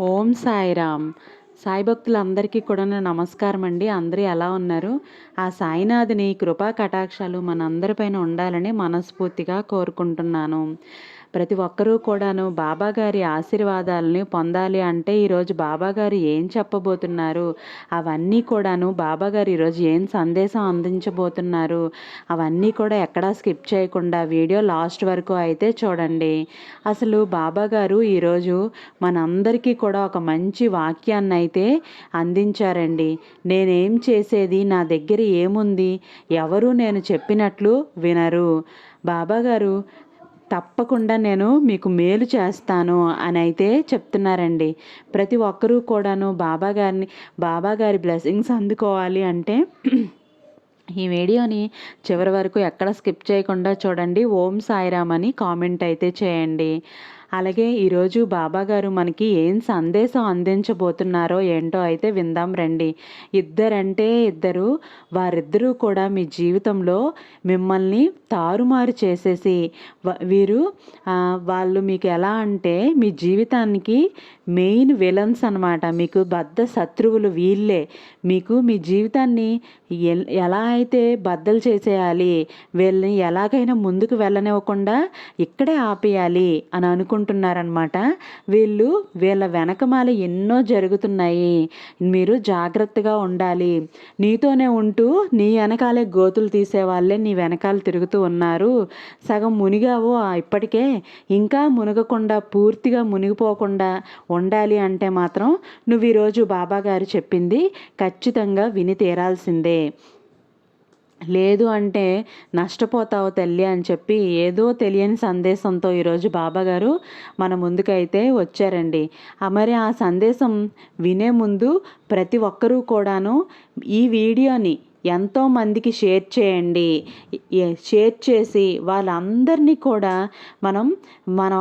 ఓం సాయిరామ్. సాయి భక్తులందరికీ కూడా నమస్కారం అండి. అందరూ ఎలా ఉన్నారు? ఆ సాయినాథుని కృపా కటాక్షాలు మనందరిపైన ఉండాలని మనస్ఫూర్తిగా కోరుకుంటున్నాను. ప్రతి ఒక్కరూ కూడాను బాబాగారి ఆశీర్వాదాలని పొందాలి అంటే ఈరోజు బాబాగారు ఏం చెప్పబోతున్నారు? అవన్నీ కూడాను బాబాగారు ఈరోజు ఏం సందేశం అందించబోతున్నారు? అవన్నీ కూడా ఎక్కడా స్కిప్ చేయకుండా వీడియో లాస్ట్ వరకు అయితే చూడండి. అసలు బాబాగారు ఈరోజు మనందరికీ కూడా ఒక మంచి వాక్యాన్ని అయితే అందించారండి. నేనేం చేసేది? నా దగ్గర ఏముంది? ఎవరు నేను చెప్పినట్లు వినరు. బాబాగారు తప్పకుండా నేను మీకు మేలు చేస్తాను అని అయితే చెప్తున్నారండి. ప్రతి ఒక్కరూ కూడాను బాబా గారిని బాబా గారి బ్లెస్సింగ్స్ అందుకోవాలి అంటే ఈ వీడియోని చివరి వరకు ఎక్కడ స్కిప్ చేయకుండా చూడండి. ఓం సాయిరామ్ అని కామెంట్ అయితే చేయండి. అలాగే ఈరోజు బాబా గారు మనకి ఏం సందేశం అందించబోతున్నారో ఏంటో అయితే విందాం రండి. ఇద్దరంటే ఇద్దరు వారిద్దరూ కూడా మీ జీవితంలో మిమ్మల్ని తారుమారు చేసేసి వీరు వాళ్ళు మీకు ఎలా అంటే మీ జీవితానికి మెయిన్ విలన్స్ అనమాట మీకు బద్ద శత్రువులు వీళ్ళే. మీకు మీ జీవితాన్ని ఎలా అయితే బద్దలు చేసేయాలి వీళ్ళని ఎలాగైనా ముందుకు వెళ్ళనివ్వకుండా ఇక్కడే ఆపేయాలి అని అనుకుంటున్నారనమాట వీళ్ళు వీళ్ళ వెనకమాల ఎన్నో జరుగుతున్నాయి. మీరు జాగ్రత్తగా ఉండాలి. నీతోనే ఉంటూ నీ వెనకాలే గోతులు తీసేవాళ్ళే నీ వెనకాల తిరుగుతూ ఉన్నారు. సగం మునిగావు ఇప్పటికే ఇంకా మునగకుండా పూర్తిగా మునిగిపోకుండా ఉండాలి అంటే మాత్రం నువ్వు ఈరోజు బాబాగారు చెప్పింది ఖచ్చితంగా విని తీరాల్సిందే. లేదు అంటే నష్టపోతావు తల్లి అని చెప్పి ఏదో తెలియని సందేశంతో ఈరోజు బాబాగారు మన ముందుకైతే వచ్చారండి. మరి ఆ సందేశం వినే ముందు ప్రతి ఒక్కరూ కూడాను ఈ వీడియోని ఎంతోమందికి షేర్ చేయండి. షేర్ చేసి వాళ్ళందరినీ కూడా మనం మనం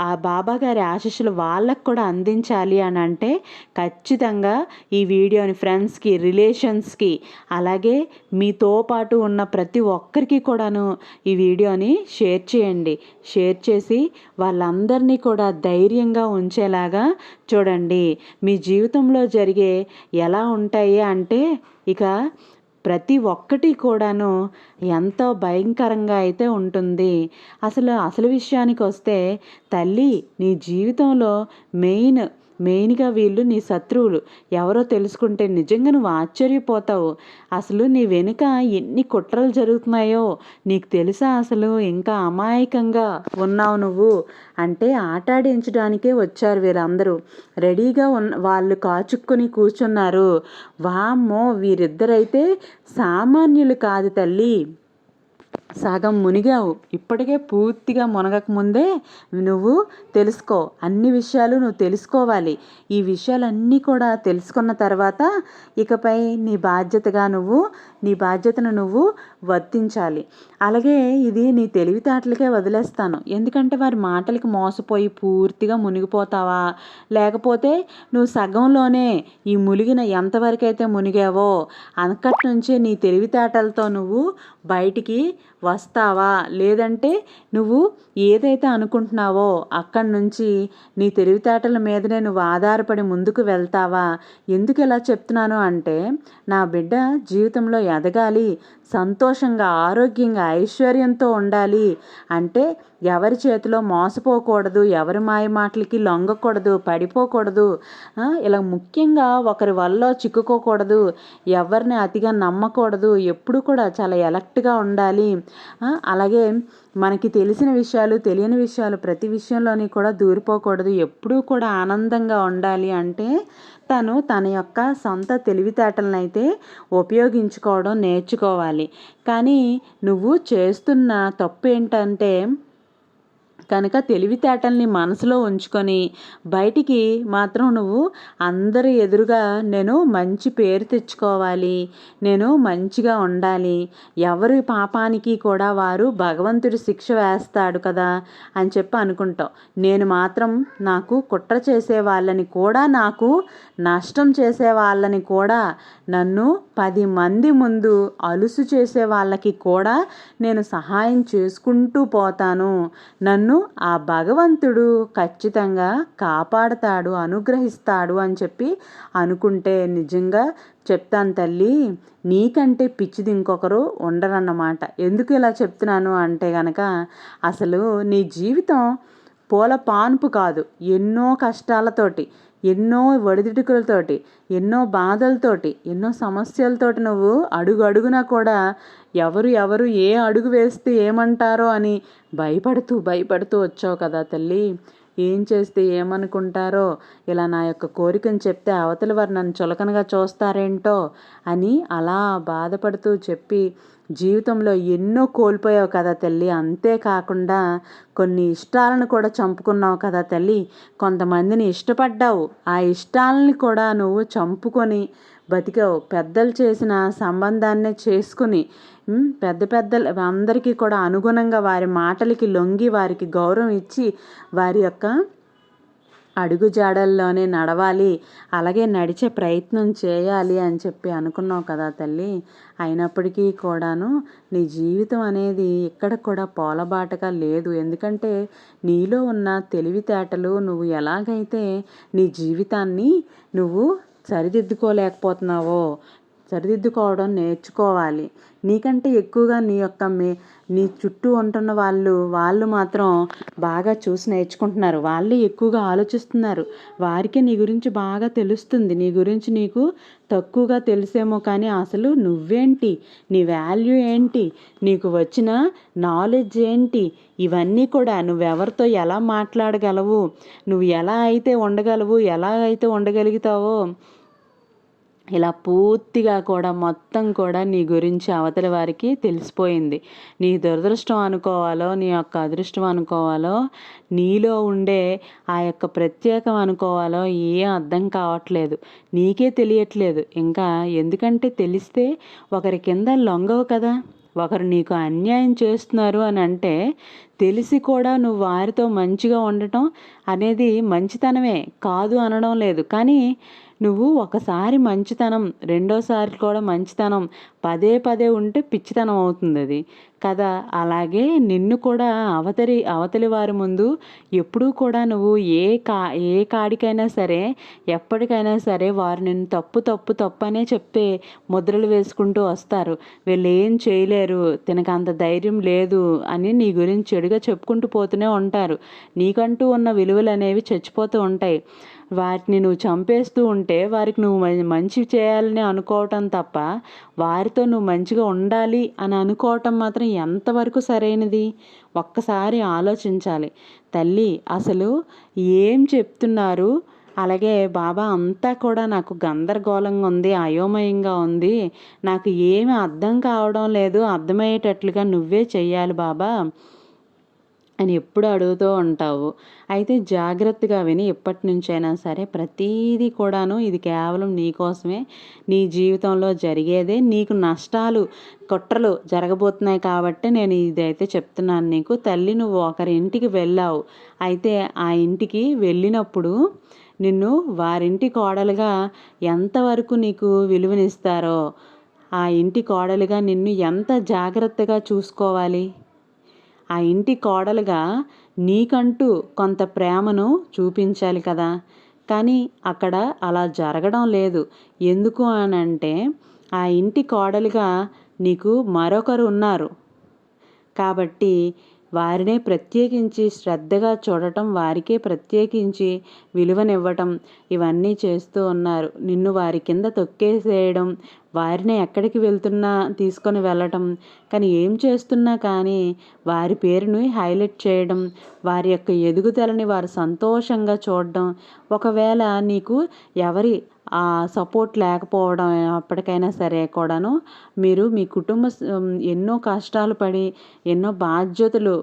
ఆ బాబా గారి ఆశీస్సులు వాళ్ళకు కూడా అందించాలి అని అంటే ఖచ్చితంగా ఈ వీడియోని ఫ్రెండ్స్కి రిలేషన్స్కి అలాగే మీతో పాటు ఉన్న ప్రతి ఒక్కరికి కూడాను ఈ వీడియోని షేర్ చేయండి. షేర్ చేసి వాళ్ళందరినీ కూడా ధైర్యంగా ఉంచేలాగా చూడండి. మీ జీవితంలో జరిగే ఎలా ఉంటాయి అంటే ఇక ప్రతి ఒక్కటి కూడాను ఎంతో భయంకరంగా అయితే ఉంటుంది. అసలు అసలు విషయానికి వస్తే తల్లి నీ జీవితంలో మెయిన్ మెయిన్గా వీళ్ళు నీ శత్రువులు. ఎవరో తెలుసుకుంటే నిజంగా నువ్వు ఆశ్చర్యపోతావు. అసలు నీ వెనుక ఎన్ని కుట్రలు జరుగుతున్నాయో నీకు తెలుసా అసలు? ఇంకా అమాయకంగా ఉన్నావు నువ్వు. అంటే ఆటాడించడానికే వచ్చారు వీరందరూ రెడీగా ఉన్న వాళ్ళు కాచుక్కొని కూర్చున్నారు. వామ్మో వీరిద్దరైతే సామాన్యులు కాదు తల్లి. సగం మునిగావు. ఇప్పటికే పూర్తిగా మునగకముందే నువ్వు తెలుసుకో. అన్ని విషయాలు నువ్వు తెలుసుకోవాలి. ఈ విషయాలన్నీ కూడా తెలుసుకున్న తర్వాత ఇకపై నీ బాధ్యతగా నువ్వు నీ బాధ్యతను నువ్వు వర్తించాలి. అలాగే ఇది నీ తెలివితేటలకే వదిలేస్తాను. ఎందుకంటే వారి మాటలకి మోసపోయి పూర్తిగా మునిగిపోతావా? లేకపోతే నువ్వు సగంలోనే ఈ మునిగిన ఎంతవరకు అయితే మునిగావో అంకట్ నుంచే నీ తెలివితేటలతో నువ్వు బయటికి వస్తావా? లేదంటే నువ్వు ఏదైతే అనుకుంటున్నావో అక్కడి నుంచి నీ తెలివితేటల మీదనే నువ్వు ఆధారపడి ముందుకు వెళ్తావా? ఎందుకు ఇలా చెప్తున్నాను అంటే నా బిడ్డ జీవితంలో ఎదగాలి సంతోషంగా ఆరోగ్యంగా ఐశ్వర్యంతో ఉండాలి అంటే ఎవరి చేతిలో మోసపోకూడదు ఎవరి మాయ మాటలకి లొంగకూడదు పడిపోకూడదు. ఇలా ముఖ్యంగా ఒకరి వల్ల చిక్కుకోకూడదు ఎవరిని అతిగా నమ్మకూడదు ఎప్పుడు కూడా చాలా ఎలక్ట్గా ఉండాలి. అలాగే మనకి తెలిసిన విషయాలు తెలియని విషయాలు ప్రతి విషయంలోని కూడా దూరిపోకూడదు ఎప్పుడూ కూడా ఆనందంగా ఉండాలి అంటే తను తన యొక్క సొంత తెలివితేటలనైతే అయితే ఉపయోగించుకోవడం నేర్చుకోవాలి. కానీ నువ్వు చేస్తున్న తప్పు ఏంటంటే కనుక తెలివితేటల్ని మనసులో ఉంచుకొని బయటికి మాత్రం నువ్వు అందరి ఎదురుగా నేను మంచి పేరు తెచ్చుకోవాలి నేను మంచిగా ఉండాలి ఎవరి పాపానికి కూడా వారు భగవంతుడు శిక్ష వేస్తాడు కదా అని చెప్పి అనుకుంటావు. నేను మాత్రం నాకు కుట్ర చేసే వాళ్ళని కూడా నాకు నష్టం చేసే వాళ్ళని కూడా నన్ను పది మంది ముందు అలుసు చేసే వాళ్ళకి కూడా నేను సహాయం చేసుకుంటూ పోతాను. నన్ను ఆ భగవంతుడు ఖచ్చితంగా కాపాడతాడు అనుగ్రహిస్తాడు అని చెప్పి అనుకుంటే నిజంగా చెప్తాను తల్లి నీకంటే పిచ్చిది ఇంకొకరు ఉండరన్నమాట. ఎందుకు ఇలా చెప్తున్నాను అంటే గనక అసలు నీ జీవితం పూల పాన్పు కాదు. ఎన్నో కష్టాలతోటి ఎన్నో ఒడిదుడుకులతోటి ఎన్నో బాధలతోటి ఎన్నో సమస్యలతోటి నువ్వు అడుగు అడుగున కూడా ఎవరు ఎవరు ఏ అడుగు వేస్తే ఏమంటారో అని భయపడుతూ భయపడుతూ వచ్చావు కదా తల్లి. ఏం చేస్తే ఏమనుకుంటారో ఇలా నా యొక్క కోరికను చెప్తే అవతలి వారు నన్ను చులకనగా చూస్తారేంటో అని అలా బాధపడుతూ చెప్పి జీవితంలో ఎన్నో కోల్పోయావు కదా తల్లి. అంతేకాకుండా కొన్ని ఇష్టాలను కూడా చంపుకున్నావు కదా తల్లి. కొంతమందిని ఇష్టపడ్డావు. ఆ ఇష్టాలని కూడా నువ్వు చంపుకొని బతికావు. పెద్దలు చేసిన సంబంధాన్నే చేసుకుని పెద్ద పెద్దలు అందరికీ కూడా అనుగుణంగా వారి మాటలకి లొంగి వారికి గౌరవం ఇచ్చి వారి యొక్క అడుగు జాడల్లోనే నడవాలి. అలాగే నడిచే ప్రయత్నం చేయాలి అని చెప్పి అనుకున్నావు కదా తల్లి. అయినప్పటికీ కూడాను నీ జీవితం అనేది ఇక్కడ కూడా పోలబాటగా లేదు. ఎందుకంటే నీలో ఉన్న తెలివితేటలు నువ్వు ఎలాగైతే నీ జీవితాన్ని నువ్వు సరిదిద్దుకోలేకపోతున్నావో సరిదిద్దుకోవడం నేర్చుకోవాలి. నీకంటే ఎక్కువగా నీ యొక్క మీ నీ చుట్టూ ఉంటున్న వాళ్ళు వాళ్ళు మాత్రం బాగా చూసి నేర్చుకుంటున్నారు. వాళ్ళే ఎక్కువగా ఆలోచిస్తున్నారు. వారికి నీ గురించి బాగా తెలుస్తుంది. నీ గురించి నీకు తక్కువగా తెలిసేమో కానీ అసలు నువ్వేంటి? నీ వాల్యూ ఏంటి? నీకు వచ్చిన నాలెడ్జ్ ఏంటి? ఇవన్నీ కూడా నువ్వెవరితో ఎలా మాట్లాడగలవు? నువ్వు ఎలా అయితే ఉండగలవు? ఎలా అయితే ఉండగలుగుతావో ఇలా పూర్తిగా కూడా మొత్తం కూడా నీ గురించి అవతలి వారికి తెలిసిపోయింది. నీ దురదృష్టం అనుకోవాలో నీ యొక్క అదృష్టం అనుకోవాలో నీలో ఉండే ఆ యొక్క ప్రత్యేకం అనుకోవాలో ఏం అర్థం కావట్లేదు. నీకే తెలియట్లేదు. ఇంకా ఎందుకంటే తెలిస్తే ఒకరి కింద లొంగవు కదా. ఒకరు నీకు అన్యాయం చేస్తున్నారు అని అంటే తెలిసి కూడా నువ్వు వారితో మంచిగా ఉండటం అనేది మంచితనమే కాదు అనడం లేదు. కానీ నువ్వు ఒకసారి మంచితనం రెండోసారి కూడా మంచితనం పదే పదే ఉంటే పిచ్చితనం అవుతుంది అది. కదా? అలాగే నిన్ను కూడా అవతలి అవతలి వారి ముందు ఎప్పుడూ కూడా నువ్వు ఏ కా ఏ కాడికైనా సరే ఎప్పటికైనా సరే వారు నిన్ను తప్పు తప్పు తప్పు అనే చెప్పే ముద్రలు వేసుకుంటూ వస్తారు. వీళ్ళు ఏం చేయలేరు తినకు అంత ధైర్యం లేదు అని నీ గురించి చెడుగా చెప్పుకుంటూ పోతూనే ఉంటారు. నీకంటూ ఉన్న విలువలు అనేవి చచ్చిపోతూ ఉంటాయి. వాటిని నువ్వు చంపేస్తూ ఉంటే వారికి నువ్వు మంచి చేయాలని అనుకోవటం తప్ప వారితో నువ్వు మంచిగా ఉండాలి అని అనుకోవటం మాత్రం ఎంతవరకు సరైనది? ఒక్కసారి ఆలోచించాలి. తల్లి అసలు ఏం చెప్తున్నారు? అలాగే బాబా అంతా కూడా నాకు గందరగోళంగా ఉంది అయోమయంగా ఉంది. నాకు ఏమి అర్థం కావడం లేదు అర్థమయ్యేటట్లుగా నువ్వే చెయ్యాలి బాబా. అని ఎప్పుడు అడుగుతూ ఉంటావు. అయితే జాగ్రత్తగా విని ఇప్పటి నుంచైనా సరే ప్రతీదీ కూడాను ఇది కేవలం నీకోసమే నీ జీవితంలో జరిగేదే నీకు నష్టాలు కుట్రలు జరగబోతున్నాయి కాబట్టి నేను ఇదైతే చెప్తున్నాను నీకు. తల్లి నువ్వు ఒకరి ఇంటికి వెళ్ళావు. అయితే ఆ ఇంటికి వెళ్ళినప్పుడు నిన్ను వారింటి కోడలుగా ఎంతవరకు నీకు విలువనిస్తారో ఆ ఇంటి కోడలుగా నిన్ను ఎంత జాగ్రత్తగా చూసుకోవాలి? ఆ ఇంటి కోడలుగా నీకంటూ కొంత ప్రేమను చూపించాలి కదా. కానీ అక్కడ అలా జరగడం లేదు. ఎందుకు అని అంటే ఆ ఇంటి కోడలుగా నీకు మరొకరు ఉన్నారు. కాబట్టి వారినే ప్రత్యేకించి శ్రద్ధగా చూడటం వారికే ప్రత్యేకించి విలువనివ్వటం ఇవన్నీ చేస్తూ ఉన్నారు. నిన్ను వారి కింద తొక్కేసేయడం వారిని ఎక్కడికి వెళ్తున్నా తీసుకొని వెళ్ళటం. కానీ ఏం చేస్తున్నా కానీ వారి పేరుని హైలైట్ చేయడం వారి యొక్క ఎదుగుదలని వారు సంతోషంగా చూడడం. ఒకవేళ నీకు ఎవరి సపోర్ట్ లేకపోవడం అప్పటికైనా సరే కూడాను మీరు మీ కుటుంబ ఎన్నో కష్టాలు పడి ఎన్నో బాధ్యతలు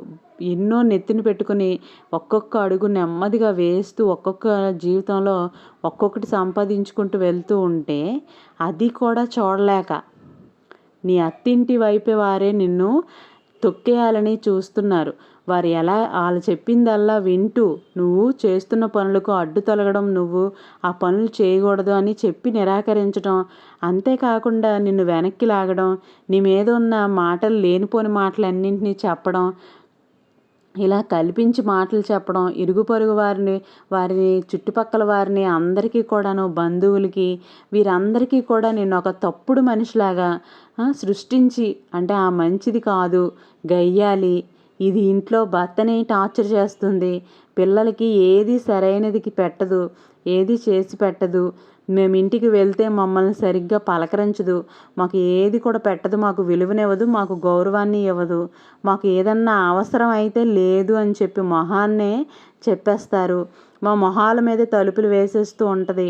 ఎన్నో నెత్తిన పెట్టుకుని ఒక్కొక్క అడుగు నెమ్మదిగా వేస్తూ ఒక్కొక్క జీవితంలో ఒక్కొక్కటి సంపాదించుకుంటూ వెళ్తూ ఉంటే అది కూడా చూడలేక నీ అత్తింటి వైపు వారే నిన్ను తొక్కేయాలని చూస్తున్నారు. వారు ఎలా వాళ్ళు చెప్పిందల్లా వింటూ నువ్వు చేస్తున్న పనులకు అడ్డు తొలగడం నువ్వు ఆ పనులు చేయకూడదు అని చెప్పి నిరాకరించడం అంతేకాకుండా నిన్ను వెనక్కి లాగడం నీ మీద ఉన్న మాటలు లేనిపోని మాటలన్నింటినీ చెప్పడం ఇలా కల్పించి మాటలు చెప్పడం ఇరుగు పొరుగు వారిని వారిని చుట్టుపక్కల వారిని అందరికీ కూడాను బంధువులకి వీరందరికీ కూడా నేను ఒక తప్పుడు మనిషిలాగా సృష్టించి అంటే ఆ మంచిది కాదు గయ్యాలి. ఇది ఇంట్లో భర్తని టార్చర్ చేస్తుంది. పిల్లలకి ఏది సరైనదికి పెట్టదు ఏది చేసి పెట్టదు మేము ఇంటికి వెళ్తే మమ్మల్ని సరిగ్గా పలకరించదు. మాకు ఏది కూడా పెట్టదు. మాకు విలువనివ్వదు. మాకు గౌరవాన్ని ఇవ్వదు. మాకు ఏదన్నా అవసరం అయితే లేదు అని చెప్పి మొహాన్నే చెప్పేస్తారు. మా మొహాల మీద తలుపులు వేసేస్తూ ఉంటుంది.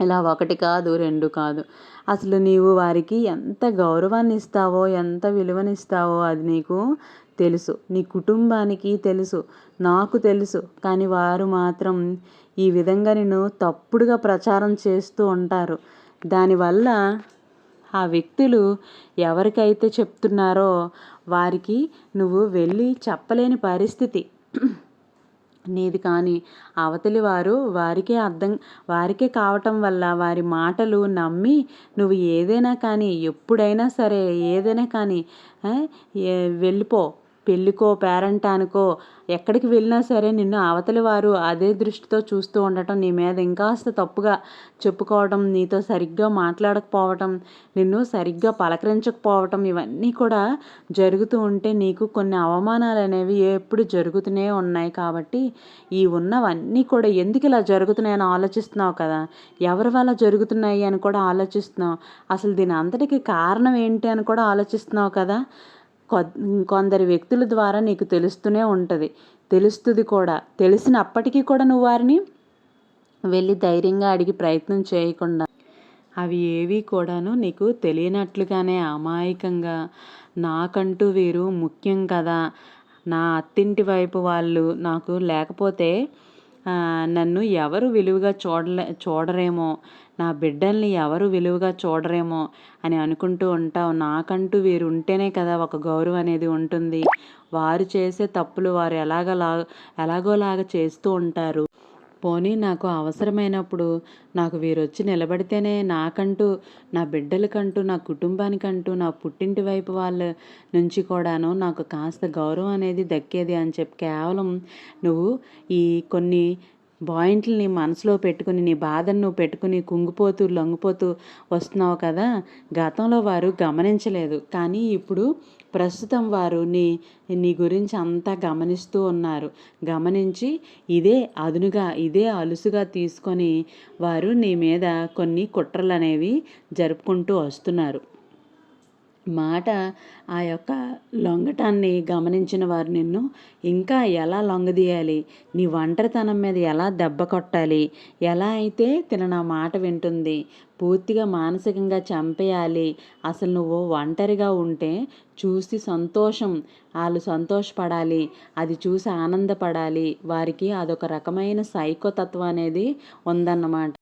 ఇలా ఒకటి కాదు రెండు కాదు. అసలు నీవు వారికి ఎంత గౌరవాన్ని ఇస్తావో ఎంత విలువనిస్తావో అది నీకు తెలుసు. నీ కుటుంబానికి తెలుసు. నాకు తెలుసు. కానీ వారు మాత్రం ఈ విధంగా నేను తప్పుడుగా ప్రచారం చేస్తూ ఉంటారు. దానివల్ల ఆ వ్యక్తులు ఎవరికైతే చెప్తున్నారో వారికి నువ్వు వెళ్ళి చెప్పలేని పరిస్థితి. నీది కానీ అవతలి వారు వారికే అర్థం వారికే కావటం వల్ల వారి మాటలు నమ్మి నువ్వు ఏదైనా కానీ ఎప్పుడైనా సరే ఏదైనా కానీ వెళ్ళిపో. పెళ్ళికో పేరంటానికో ఎక్కడికి వెళ్ళినా సరే నిన్ను అవతలి వారు అదే దృష్టితో చూస్తూ ఉండటం నీ మీద ఇంకాస్త తప్పుగా చెప్పుకోవటం నీతో సరిగ్గా మాట్లాడకపోవటం నిన్ను సరిగ్గా పలకరించకపోవటం ఇవన్నీ కూడా జరుగుతూ ఉంటే నీకు కొన్ని అవమానాలు అనేవి ఎప్పుడు జరుగుతూనే ఉన్నాయి కాబట్టి ఈ ఉన్నవన్నీ కూడా ఎందుకు ఇలా జరుగుతున్నాయని ఆలోచిస్తున్నావు కదా? ఎవరి వల్ల జరుగుతున్నాయి అని కూడా ఆలోచిస్తున్నావు? అసలు దీని అంతటికి కారణం ఏంటి అని కూడా ఆలోచిస్తున్నావు కదా? కొందరి వ్యక్తుల ద్వారా నీకు తెలుస్తూనే ఉంటుంది. తెలుస్తుంది కూడా. తెలిసినప్పటికీ కూడా నువ్వు వారిని వెళ్ళి ధైర్యంగా అడిగి ప్రయత్నం చేయకుండా అవి ఏవి కూడాను నీకు తెలియనట్లుగానే అమాయకంగా నాకంటూ వీరు ముఖ్యం కదా. నా అత్తింటి వైపు వాళ్ళు నాకు లేకపోతే నన్ను ఎవరు విలువగా చూడలే చూడరేమో. నా బిడ్డల్ని ఎవరు విలువగా చూడరేమో అని అనుకుంటూ ఉంటావు. నాకంటూ వీరు ఉంటేనే కదా ఒక గౌరవం అనేది ఉంటుంది. వారు చేసే తప్పులు వారు ఎలాగలా ఎలాగోలాగా చేస్తూ ఉంటారు. పోనీ నాకు అవసరమైనప్పుడు నాకు వీరొచ్చి నిలబడితేనే నాకంటూ నా బిడ్డలకంటూ నా కుటుంబానికంటూ నా పుట్టింటి వైపు వాళ్ళ నుంచి కూడాను నాకు కాస్త గౌరవం అనేది దక్కేది అని చెప్పి కేవలం నువ్వు ఈ కొన్ని పాయింట్లని మనసులో పెట్టుకుని నీ బాధను నువ్వు పెట్టుకుని కుంగిపోతూ లొంగిపోతూ వస్తున్నావు కదా? గతంలో వారు గమనించలేదు. కానీ ఇప్పుడు ప్రస్తుతం వారు నీ నీ గురించి అంతా గమనిస్తూ ఉన్నారు. గమనించి ఇదే అదునుగా ఇదే అలుసుగా తీసుకొని వారు నీ మీద కొన్ని కుట్రలు అనేవి జరుపుకుంటూ వస్తున్నారు. మాట ఆ యొక్క లొంగటాన్ని గమనించిన వారు నిన్ను ఇంకా ఎలా లొంగదీయాలి? నీ ఒంటరితనం మీద ఎలా దెబ్బ కొట్టాలి? ఎలా అయితే తిన నా మాట వింటుంది పూర్తిగా మానసికంగా చంపేయాలి అసలు నువ్వు ఒంటరిగా ఉంటే చూసి సంతోషం వాళ్ళు సంతోషపడాలి అది చూసి ఆనందపడాలి వారికి అదొక రకమైన సైకోతత్వం అనేది ఉందన్నమాట.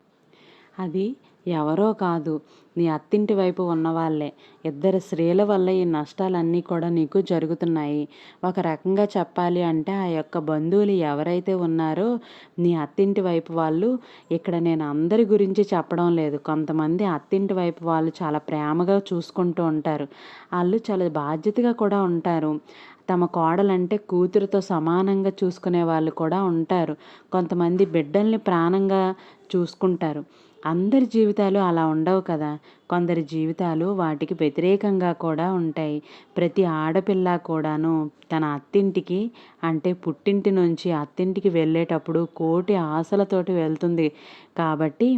అది ఎవరో కాదు. నీ అత్తింటి వైపు ఉన్నవాళ్ళే ఇద్దరు స్త్రీల వల్ల ఈ నష్టాలన్నీ కూడా నీకు జరుగుతున్నాయి. ఒక రకంగా చెప్పాలి అంటే ఆ యొక్క బంధువులు ఎవరైతే ఉన్నారో నీ అత్తింటి వైపు వాళ్ళు ఇక్కడ నేను అందరి గురించి చెప్పడం లేదు. కొంతమంది అత్తింటి వైపు వాళ్ళు చాలా ప్రేమగా చూసుకుంటూ ఉంటారు. వాళ్ళు చాలా బాధ్యతగా కూడా ఉంటారు. తమ కోడలంటే కూతురుతో సమానంగా చూసుకునే వాళ్ళు కూడా ఉంటారు. కొంతమంది బిడ్డల్ని ప్రాణంగా చూసుకుంటారు. అందరి జీవితాలు అలా ఉండవు కదా. కొందరి జీవితాలు వాటికి వ్యతిరేకంగా కూడా ఉంటాయి. ప్రతి ఆడపిల్ల కూడాను తన అత్తింటికి అంటే పుట్టింటి నుంచి అత్తింటికి వెళ్ళేటప్పుడు కోటి ఆశలతోటి వెళ్తుంది. కాబట్టి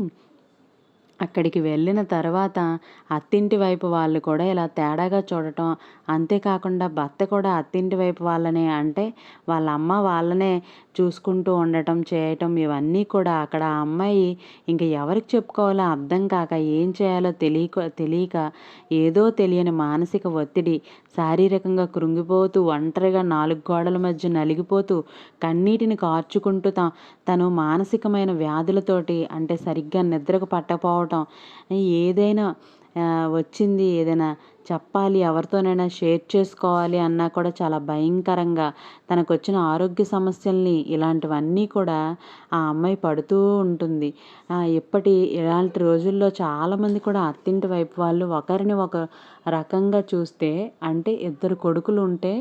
అక్కడికి వెళ్ళిన తర్వాత అత్తింటి వైపు వాళ్ళు కూడా ఇలా తేడాగా చూడటం అంతేకాకుండా భర్త కూడా అత్తింటి వైపు వాళ్ళనే అంటే వాళ్ళ అమ్మ వాళ్ళనే చూసుకుంటూ ఉండటం చేయటం ఇవన్నీ కూడా అక్కడ ఆ అమ్మాయి ఇంక ఎవరికి చెప్పుకోవాలో అర్థం కాక ఏం చేయాలో తెలియక తెలియక ఏదో తెలియని మానసిక ఒత్తిడి శారీరకంగా కృంగిపోతూ ఒంటరిగా నాలుగు గోడల మధ్య నలిగిపోతూ కన్నీటిని కార్చుకుంటూ తను మానసికమైన వ్యాధులతోటి అంటే సరిగ్గా నిద్రకు పట్టకపోవటం ఏదైనా వచ్చింది ఏదైనా చెప్పాలి ఎవరితోనైనా షేర్ చేసుకోవాలి అన్నా కూడా చాలా భయంకరంగా తనకు వచ్చిన ఆరోగ్య సమస్యల్ని ఇలాంటివన్నీ కూడా ఆ అమ్మాయి పడుతూ ఉంటుంది. ఇప్పటి ఇలాంటి రోజుల్లో చాలామంది కూడా అత్తింటి వైపు వాళ్ళు ఒకరిని ఒక రకంగా చూస్తే అంటే ఇద్దరు కొడుకులు ఉంటే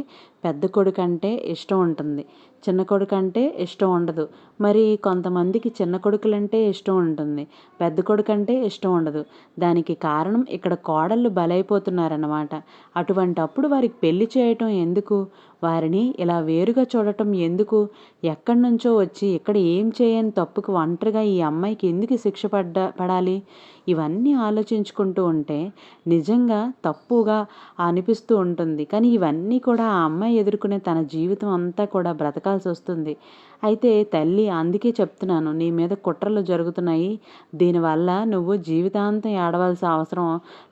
పెద్ద కొడుకు అంటే ఇష్టం ఉంటుంది. చిన్న కొడుకు అంటే ఇష్టం ఉండదు. మరి కొంతమందికి చిన్న కొడుకులంటే ఇష్టం ఉంటుంది. పెద్ద కొడుకు అంటే ఇష్టం ఉండదు. దానికి కారణం ఇక్కడ కోడళ్ళు బలైపోతున్నారన్నమాట. అటువంటప్పుడు వారికి పెళ్ళి చేయటం ఎందుకు? వారిని ఇలా వేరుగా చూడటం ఎందుకు? ఎక్కడి నుంచో వచ్చి ఇక్కడ ఏం చేయని తప్పుకు ఒంటరిగా ఈ అమ్మాయికి ఎందుకు శిక్ష పడ్డ పడాలి? ఇవన్నీ ఆలోచించుకుంటూ ఉంటే నిజంగా తప్పుగా అనిపిస్తూ ఉంటుంది. కానీ ఇవన్నీ కూడా ఆ అమ్మాయి ఎదుర్కొనే తన జీవితం అంతా కూడా బ్రతకాల్సి వస్తుంది. అయితే తల్లి అందుకే చెప్తున్నాను నీ మీద కుట్రలు జరుగుతున్నాయి. దీనివల్ల నువ్వు జీవితాంతం ఏడవలసిన అవసరం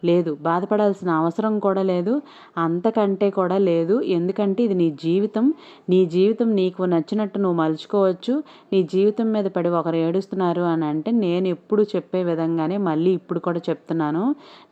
లేదు బాధపడాల్సిన అవసరం కూడా లేదు అంతకంటే కూడా లేదు. ఎందుకంటే ఇది నీ జీవితం. నీ జీవితం నీకు నచ్చినట్టు నువ్వు మలుచుకోవచ్చు. నీ జీవితం మీద పడి ఒకరు ఏడుస్తున్నారు అని అంటే నేను ఎప్పుడు చెప్పే విధంగానే మళ్ళీ ఇప్పుడు కూడా చెప్తున్నాను.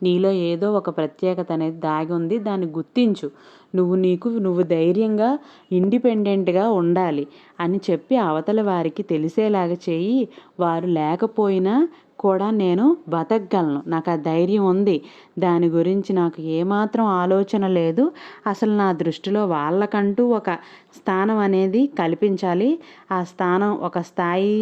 నీలో ఏదో ఒక ప్రత్యేకత అనేది దాగి ఉంది. దాన్ని గుర్తించు. నువ్వు నీకు నువ్వు ధైర్యంగా ఇండిపెండెంట్గా ఉండాలి అని చెప్పి అవతల వారికి తెలిసేలాగా చేయి. వారు లేకపోయినా కూడా నేను బతకగలను. నాకు ఆ ధైర్యం ఉంది. దాని గురించి నాకు ఏమాత్రం ఆలోచన లేదు. అసలు నా దృష్టిలో వాళ్ళకంటూ ఒక స్థానం అనేది కల్పించాలి. ఆ స్థానం ఒక స్థాయి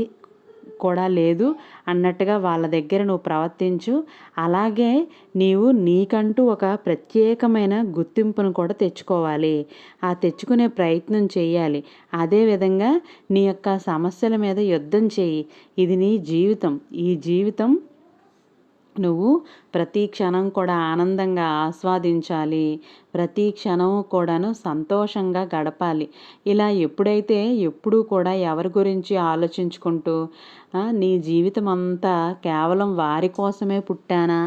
కూడా లేదు. అన్నట్టుగా వాళ్ళ దగ్గర నువ్వు ప్రవర్తించు. అలాగే నీవు నీకంటూ ఒక ప్రత్యేకమైన గుర్తింపును కూడా తెచ్చుకోవాలి. ఆ తెచ్చుకునే ప్రయత్నం చేయాలి అదేవిధంగా నీ యొక్క సమస్యల మీద యుద్ధం చేయి ఇది నీ జీవితం. ఈ జీవితం నువ్వు ప్రతి క్షణం కూడా ఆనందంగా ఆస్వాదించాలి. ప్రతి క్షణం కూడాను సంతోషంగా గడపాలి. ఇలా ఎప్పుడైతే ఎప్పుడూ కూడా ఎవరి గురించి ఆలోచించుకుంటూ నీ జీవితం అంతా కేవలం వారి కోసమే పుట్టానా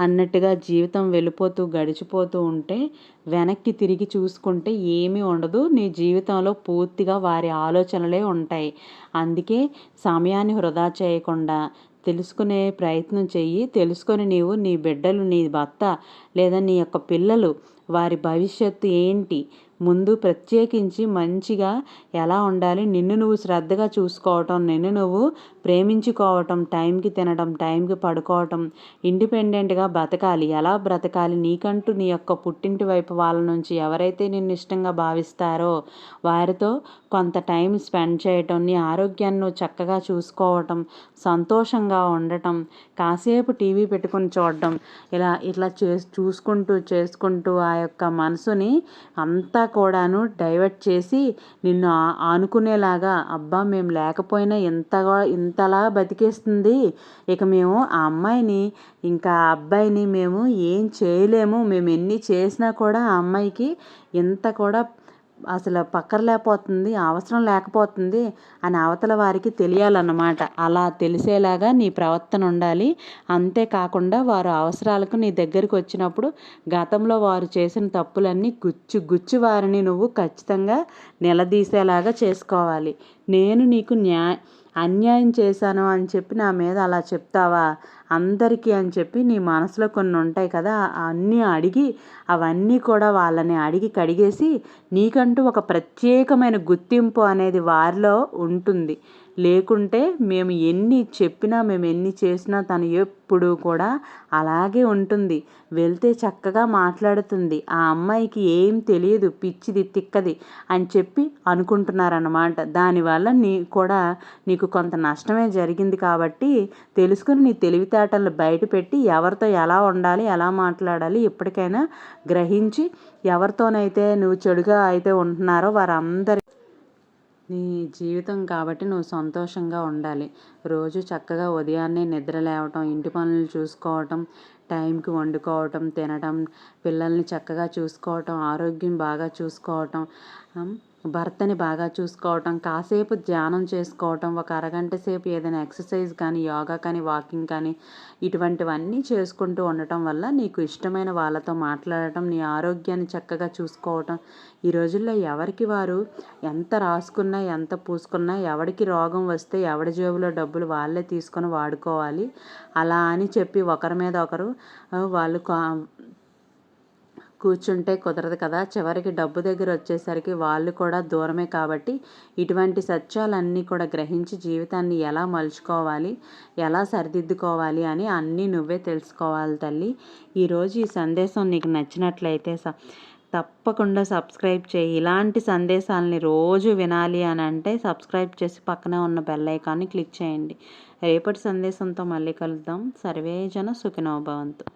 అన్నట్టుగా జీవితం వెళ్ళిపోతూ గడిచిపోతూ ఉంటే వెనక్కి తిరిగి చూసుకుంటే ఏమీ ఉండదు. నీ జీవితంలో పూర్తిగా వారి ఆలోచనలే ఉంటాయి. అందుకే సమయాన్ని వృధా చేయకుండా తెలుసుకునే ప్రయత్నం చెయ్యి. తెలుసుకొని నీవు నీ బిడ్డలు నీ భర్త లేదా నీ యొక్క పిల్లలు వారి భవిష్యత్తు ఏంటి? ముందు ప్రత్యేకించి మంచిగా ఎలా ఉండాలి? నిన్ను నువ్వు శ్రద్ధగా చూసుకోవటం నిన్ను నువ్వు ప్రేమించుకోవటం టైంకి తినడం టైంకి పడుకోవటం ఇండిపెండెంట్గా బ్రతకాలి. ఎలా బ్రతకాలి? నీకంటూ నీ యొక్క పుట్టింటి వైపు వాళ్ళ నుంచి ఎవరైతే నిన్ను ఇష్టంగా భావిస్తారో వారితో కొంత టైం స్పెండ్ చేయటం నీ ఆరోగ్యాన్ని నువ్వు చక్కగా చూసుకోవటం సంతోషంగా ఉండటం కాసేపు టీవీ పెట్టుకొని చూడటం ఇలా ఇట్లా చే చూసుకుంటూ చేసుకుంటూ ఆ యొక్క మనసుని అంతా కూడాను డైవర్ట్ చేసి నిన్ను ఆనుకునేలాగా అబ్బా మేము లేకపోయినా ఇంతగా ఇంతలా బతికేస్తుంది. ఇక మేము ఆ అమ్మాయిని ఇంకా ఆ అబ్బాయిని మేము ఏం చేయలేము. మేము ఎన్ని చేసినా కూడా ఆ అమ్మాయికి ఇంత కూడా అసలు పక్కరలేకపోతుంది అవసరం లేకపోతుంది అని అవతల వారికి తెలియాలన్నమాట. అలా తెలిసేలాగా నీ ప్రవర్తన ఉండాలి. అంతేకాకుండా వారు అవసరాలకు నీ దగ్గరికి వచ్చినప్పుడు గతంలో వారు చేసిన తప్పులన్నీ గుచ్చు గుచ్చు వారిని నువ్వు ఖచ్చితంగా నిలదీసేలాగా చేసుకోవాలి. నేను నీకు న్యాయ అన్యాయం చేశాను అని చెప్పి నా మీద అలా చెప్తావా? అందరికీ అని చెప్పి నీ మనసులో కొన్ని ఉంటాయి కదా అన్నీ అడిగి అవన్నీ కూడా వాళ్ళని అడిగి కడిగేసి నీకంటూ ఒక ప్రత్యేకమైన గుర్తింపు అనేది వారిలో ఉంటుంది. లేకుంటే మేము ఎన్ని చెప్పినా మేము ఎన్ని చేసినా తను ఎప్పుడు కూడా అలాగే ఉంటుంది. వెళ్తే చక్కగా మాట్లాడుతుంది. ఆ అమ్మాయికి ఏం తెలియదు పిచ్చిది తిక్కది అని చెప్పి అనుకుంటున్నారన్నమాట. దానివల్ల నీ కూడా నీకు కొంత నష్టమే జరిగింది కాబట్టి తెలుసుకుని నీ తెలివితేటలు బయటపెట్టి ఎవరితో ఎలా ఉండాలి ఎలా మాట్లాడాలి ఇప్పటికైనా గ్రహించి ఎవరితోనైతే నువ్వు చెడుగా అయితే ఉంటున్నారో వారందరి నీ జీవితం కాబట్టి నువ్వు సంతోషంగా ఉండాలి. రోజు చక్కగా ఉదయాన్నే నిద్ర లేవటం ఇంటి పనులు చూసుకోవటం టైంకి వండుకోవటం తినటం పిల్లల్ని చక్కగా చూసుకోవటం ఆరోగ్యం బాగా చూసుకోవటం భర్తని బాగా చూసుకోవటం కాసేపు ధ్యానం చేసుకోవటం ఒక అరగంట సేపు ఏదైనా ఎక్సర్సైజ్ కానీ యోగా కానీ వాకింగ్ కానీ ఇటువంటివన్నీ చేసుకుంటూ ఉండటం వల్ల నీకు ఇష్టమైన వాళ్ళతో మాట్లాడటం నీ ఆరోగ్యాన్ని చక్కగా చూసుకోవటం. ఈ రోజుల్లో ఎవరికి వారు ఎంత రాసుకున్నా ఎంత పూసుకున్నా ఎవరికి రోగం వస్తే ఎవడి జేబులో డబ్బులు వాళ్ళే తీసుకొని వాడుకోవాలి. అలా అని చెప్పి ఒకరి మీద ఒకరు వాళ్ళు కూర్చుంటే కుదరదు కదా. చివరికి డబ్బు దగ్గర వచ్చేసరికి వాళ్ళు కూడా దూరమే కాబట్టి ఇటువంటి సత్యాలన్నీ కూడా గ్రహించి జీవితాన్ని ఎలా మలుచుకోవాలి ఎలా సరిదిద్దుకోవాలి అని అన్నీ నువ్వే తెలుసుకోవాలి తల్లి. ఈరోజు ఈ సందేశం నీకు నచ్చినట్లయితే స తప్పకుండా సబ్స్క్రైబ్ చేయి. ఇలాంటి సందేశాలని రోజు వినాలి అని అంటే సబ్స్క్రైబ్ చేసి పక్కనే ఉన్న బెల్ ఐకాన్ని క్లిక్ చేయండి. రేపటి సందేశంతో మళ్ళీ కలుద్దాం. సర్వేజన సుఖినోభవంతు